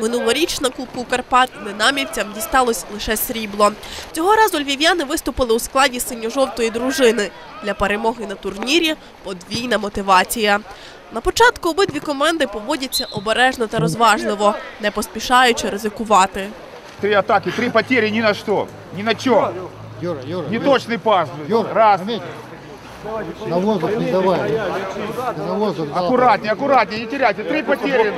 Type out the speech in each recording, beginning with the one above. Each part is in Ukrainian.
Минулоріч на Кубку Карпат динамівцям дісталось лише срібло. Цього разу львів'яни виступили у складі синьо-жовтої дружини. Для перемоги на турнірі подвійна мотивація. На початку обидві команди поводяться обережно та розважливо, не поспішаючи ризикувати. Три атаки, три потери ни на что. Ни на Юра, Неточный пас. Раз. На воздух не давай. На воздух. Аккуратнее, аккуратнее, не теряйте. Три потери.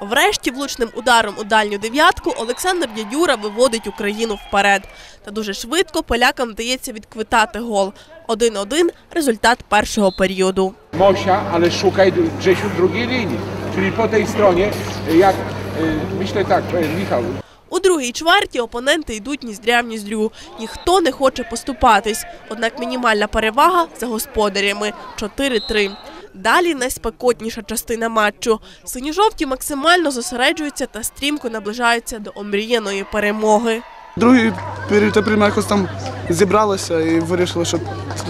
Врешті влучним ударом у дальню дев'ятку Олександр Дядюра виводить Україну вперед. Та дуже швидко полякам вдається відквитати гол. 1-1 – результат першого періоду. Mosia, ale szukaj Grzesiu drugiej linii. Czyli po tej stronie, jak y, myślę tak, y, Michał, У другій чверті опоненти йдуть ніздря в ніздрю. Ніхто не хоче поступатись. Однак мінімальна перевага за господарями – 4-3. Далі найспекотніша частина матчу. Сині-жовті максимально зосереджуються та стрімко наближаються до омріяної перемоги. Другий період я якось там зібралися і вирішили, що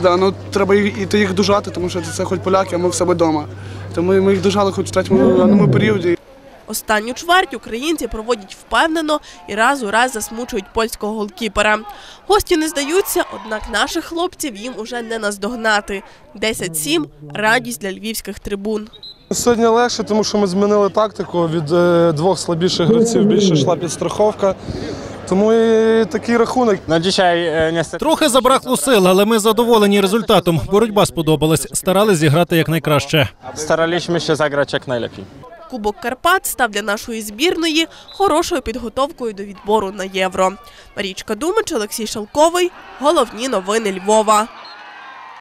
да, ну, треба іти їх дужати, тому що це хоч поляки, а ми в себе вдома. Тому ми їх дужали хоч в третьому періоді. Останню чверть українці проводять впевнено і раз у раз засмучують польського голкіпера. Гості не здаються, однак наших хлопців їм уже не наздогнати. 10-7 – радість для львівських трибун. Сьогодні легше, тому що ми змінили тактику. Від е, двох слабіших гравців більше йшла підстраховка. Тому і такий рахунок. Dzisiaj e, Трохи забракло сил, але ми задоволені результатом. Боротьба сподобалась. Старались зіграти якнайкраще. się zagrać jak najlepiej. Кубок Карпат став для нашої збірної хорошою підготовкою до відбору на Євро. Марічка Думич, Олексій Шалковий. Головні новини Львова.